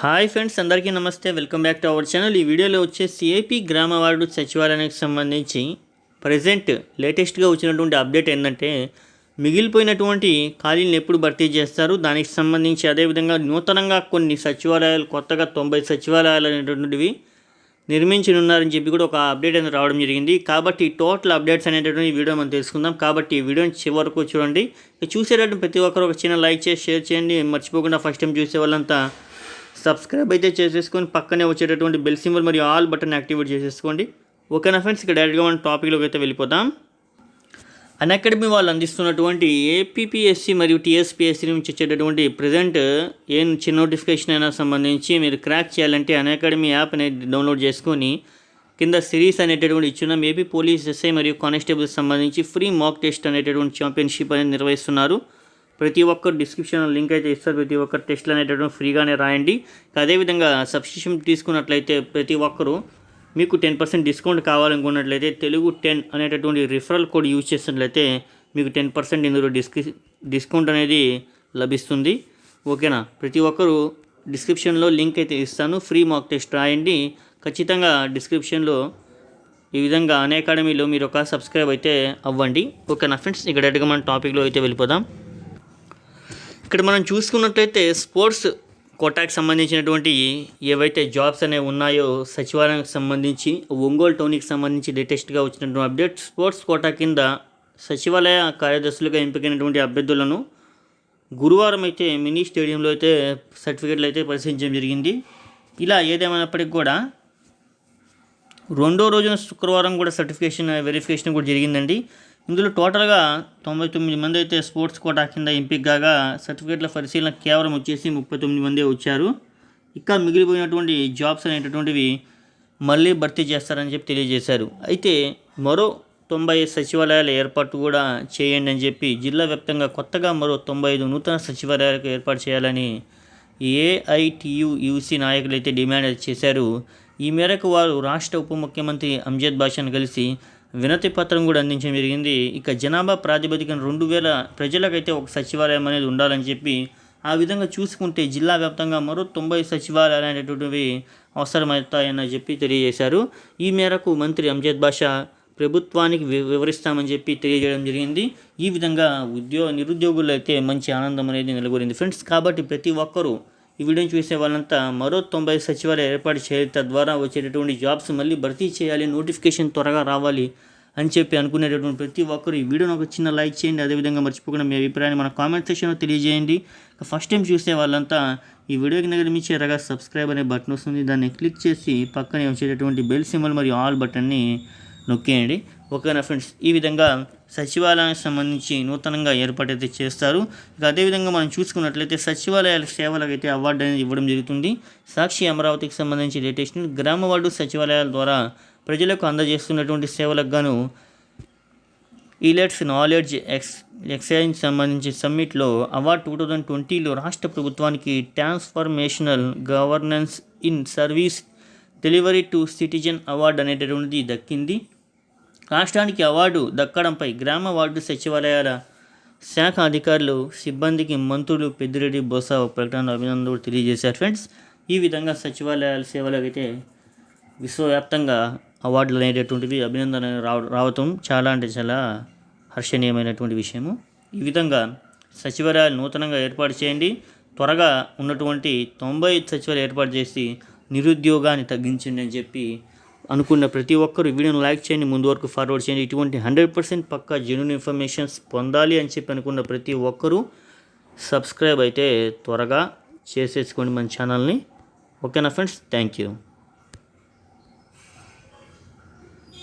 Hi friends అందరికీ నమస్తే. Welcome back to our channel. ఈ వీడియోలో వచ్చేసి ఏపీ గ్రామ వార్డు సచివాలయానికి సంబంధించి ప్రజెంట్ లేటెస్ట్గా వచ్చినటువంటి అప్డేట్ ఏంటంటే మిగిలిపోయినటువంటి ఖాళీలను ఎప్పుడు భర్తీ చేస్తారు? దానికి సంబంధించి అదేవిధంగా నూతనంగా కొన్ని సచివాలయాలు కొత్తగా తొంభై సచివాలయాలు అనేటువంటివి నిర్మించనున్నారని చెప్పి కూడా ఒక అప్డేట్ అనేది రావడం జరిగింది. కాబట్టి టోటల్ అప్డేట్స్ అనేటటువంటి వీడియో మనం తెలుసుకుందాం. కాబట్టి ఈ వీడియోని చివరకు చూడండి. చూసేటట్టు ప్రతి ఒక్కరు ఒక చిన్న లైక్ చేసి షేర్ చేయండి. మర్చిపోకుండా ఫస్ట్ టైం చూసే వాళ్ళంతా సబ్స్క్రైబ్ అయితే చేసేసుకొని పక్కనే వచ్చేటటువంటి బెల్ సింబల్ మరియు ఆల్ బటన్ యాక్టివేట్ చేసేసుకోండి. ఓకేనా ఫ్రెండ్స్ ఇక డైరెక్ట్గా మనం టాపిక్లోకి అయితే వెళ్ళిపోతాం అకాడమీ వాళ్ళు అందిస్తున్నటువంటి ఏపీపీఎస్సి మరియు టీఎస్పీఎస్సి నుంచి వచ్చేటటువంటి ప్రజెంట్ ఏం చిన్న నోటిఫికేషన్ అయినా సంబంధించి మీరు క్రాక్ చేయాలంటే అకాడమీ యాప్ అనేది డౌన్లోడ్ చేసుకొని కింద సిరీస్ అనేటటువంటి ఇచ్చున్నాం ఏపీ పోలీస్ ఎస్ఐ మరియు కానిస్టేబుల్స్ సంబంధించి ఫ్రీ మాక్ టెస్ట్ అనేటటువంటి ఛాంపియన్షిప్ అనేది నిర్వహిస్తున్నారు. ప్రతి ఒక్కరు డిస్క్రిప్షన్ లింక్ అయితే ఇస్తారు. ప్రతి ఒక్కరు టెస్ట్లు అనేటటువంటి ఫ్రీగానే రాయండి. అదేవిధంగా సబ్స్క్రిప్షన్ తీసుకున్నట్లయితే ప్రతి ఒక్కరు మీకు టెన్ పర్సెంట్ డిస్కౌంట్ కావాలనుకున్నట్లయితే తెలుగు టెన్ అనేటటువంటి రిఫరల్ కోడ్ యూజ్ చేసినట్లయితే మీకు టెన్ పర్సెంట్ ఇందులో డిస్క్రి డిస్కౌంట్ అనేది లభిస్తుంది. ఓకేనా ప్రతి ఒక్కరు డిస్క్రిప్షన్లో లింక్ అయితే ఇస్తాను. ఫ్రీ మాక్ టెస్ట్ రాయండి. ఖచ్చితంగా డిస్క్రిప్షన్లో ఈ విధంగా అనే అకాడమీలో మీరు ఒక సబ్స్క్రైబ్ అయితే అవ్వండి. ఓకేనా ఫ్రెండ్స్ ఇక్కడ అడగమని టాపిక్లో అయితే వెళ్ళిపోదాం. ఇక్కడ మనం చూసుకున్నట్లయితే స్పోర్ట్స్ కోటాకి సంబంధించినటువంటి ఏవైతే జాబ్స్ అనేవి ఉన్నాయో సచివాలయానికి సంబంధించి ఒంగోలు టౌన్కి సంబంధించి లేటెస్ట్గా వచ్చినటువంటి అప్డేట్ స్పోర్ట్స్ కోటా కింద సచివాలయ కార్యదర్శులుగా ఎంపికైనటువంటి అభ్యర్థులను గురువారం అయితే మినీ స్టేడియంలో అయితే సర్టిఫికెట్లు అయితే పరిశీలించడం జరిగింది. ఇలా ఏదేమైనప్పటికీ కూడా రెండో రోజున శుక్రవారం కూడా సర్టిఫికేషన్ వెరిఫికేషన్ కూడా జరిగిందండి. ఇందులో టోటల్గా తొంభై తొమ్మిది మంది అయితే స్పోర్ట్స్ కోటా కింద ఎంపిక కాగా సర్టిఫికేట్ల పరిశీలన కేవలం వచ్చేసి ముప్పై తొమ్మిది మందే వచ్చారు. ఇంకా మిగిలిపోయినటువంటి జాబ్స్ అనేటటువంటివి మళ్ళీ భర్తీ చేస్తారని చెప్పి తెలియజేశారు. అయితే మరో తొంభై సచివాలయాల ఏర్పాటు కూడా చేయండి అని చెప్పి జిల్లా వ్యాప్తంగా కొత్తగా మరో తొంభై ఐదు నూతన సచివాలయాలకు ఏర్పాటు చేయాలని ఏఐటియు నాయకులు అయితే డిమాండ్ చేశారు. ఈ మేరకు వారు రాష్ట్ర ఉప ముఖ్యమంత్రి అంజద్ బాషాను కలిసి వినతి పత్రం కూడా అందించడం జరిగింది. ఇక జనాభా ప్రాతిపదికన రెండు వేల ప్రజలకైతే ఒక సచివాలయం అనేది ఉండాలని చెప్పి ఆ విధంగా చూసుకుంటే జిల్లా వ్యాప్తంగా మరో తొంభై సచివాలయాలు అనేటువంటివి అవసరమవుతాయని చెప్పి తెలియజేశారు. ఈ మేరకు మంత్రి అంజద్ బాషా ప్రభుత్వానికి వి- వివరిస్తామని చెప్పి తెలియజేయడం జరిగింది. ఈ విధంగా ఉద్యోగ నిరుద్యోగులు అయితే మంచి ఆనందం అనేది నెలకొరింది. ఫ్రెండ్స్ కాబట్టి ప్రతి ఒక్కరూ ఈ వీడియోని చూసే వాళ్ళంతా మరో తొంభై సచివాలయం ఏర్పాటు చేయాలి తద్వారా వచ్చేటటువంటి జాబ్స్ మళ్ళీ భర్తీ చేయాలి నోటిఫికేషన్ త్వరగా రావాలి అని చెప్పి అనుకునేటటువంటి ప్రతి ఒక్కరు ఈ వీడియోని ఒక చిన్న లైక్ చేయండి. అదేవిధంగా మర్చిపోకుండా మీ అభిప్రాయాన్ని మన కామెంట్ సెక్షన్లో తెలియజేయండి. ఫస్ట్ టైం చూసే వాళ్ళంతా ఈ వీడియోకి దగ్గర మీ ఎరగా సబ్స్క్రైబ్ అనే బటన్ వస్తుంది. దాన్ని క్లిక్ చేసి పక్కనే వచ్చేటటువంటి బెల్ సింబల్ మరియు ఆల్ బటన్ని నొక్కేయండి. ఓకేనా ఫ్రెండ్స్ ఈ విధంగా సచివాలయానికి సంబంధించి నూతనంగా ఏర్పాటైతే చేస్తారు. ఇక అదేవిధంగా మనం చూసుకున్నట్లయితే సచివాలయాల సేవలకు అయితే అవార్డు అనేది ఇవ్వడం జరుగుతుంది. సాక్షి అమరావతికి సంబంధించి లేటెస్ట్ గ్రామ వార్డు సచివాలయాల ద్వారా ప్రజలకు అందజేస్తున్నటువంటి సేవలకు గాను ఈలెట్స్ నాలెడ్జ్ ఎక్స్ ఎక్సైజ్ సంబంధించి సమ్మిట్లో అవార్డు టూ థౌజండ్ ట్వంటీలో రాష్ట్ర ప్రభుత్వానికి transformational governance in service delivery to citizen award అనేటటువంటిది దక్కింది. రాష్ట్రానికి అవార్డు దక్కడంపై గ్రామ వార్డు సచివాలయాల శాఖ అధికారులు సిబ్బందికి మంత్రులు పెద్దిరెడ్డి బొత్స ప్రకటనలో అభినందనలు తెలియజేశారు. ఫ్రెండ్స్ ఈ విధంగా సచివాలయాల సేవలు అయితే విశ్వవ్యాప్తంగా అవార్డులు అనేటటువంటివి అభినందన రావ రావటం చాలా అంటే చాలా హర్షణీయమైనటువంటి విషయము. ఈ విధంగా సచివాలయాలు నూతనంగా ఏర్పాటు చేయండి. త్వరగా ఉన్నటువంటి తొంభై సచివాలయాలు ఏర్పాటు చేసి నిరుద్యోగాన్ని తగ్గించండి అని చెప్పి అనుకున్న ప్రతి ఒక్కరు వీడియోను లైక్ చేయండి ముందు వరకు ఫార్వర్డ్ చేయండి. ఇటువంటి హండ్రెడ్ పర్సెంట్ పక్కా జెన్యున్ ఇన్ఫర్మేషన్స్ పొందాలి అని చెప్పి అనుకున్న ప్రతి ఒక్కరూ సబ్స్క్రైబ్ అయితే త్వరగా చేసేసుకోండి మన ఛానల్ని ఓకేనా ఫ్రెండ్స్ థ్యాంక్ యూ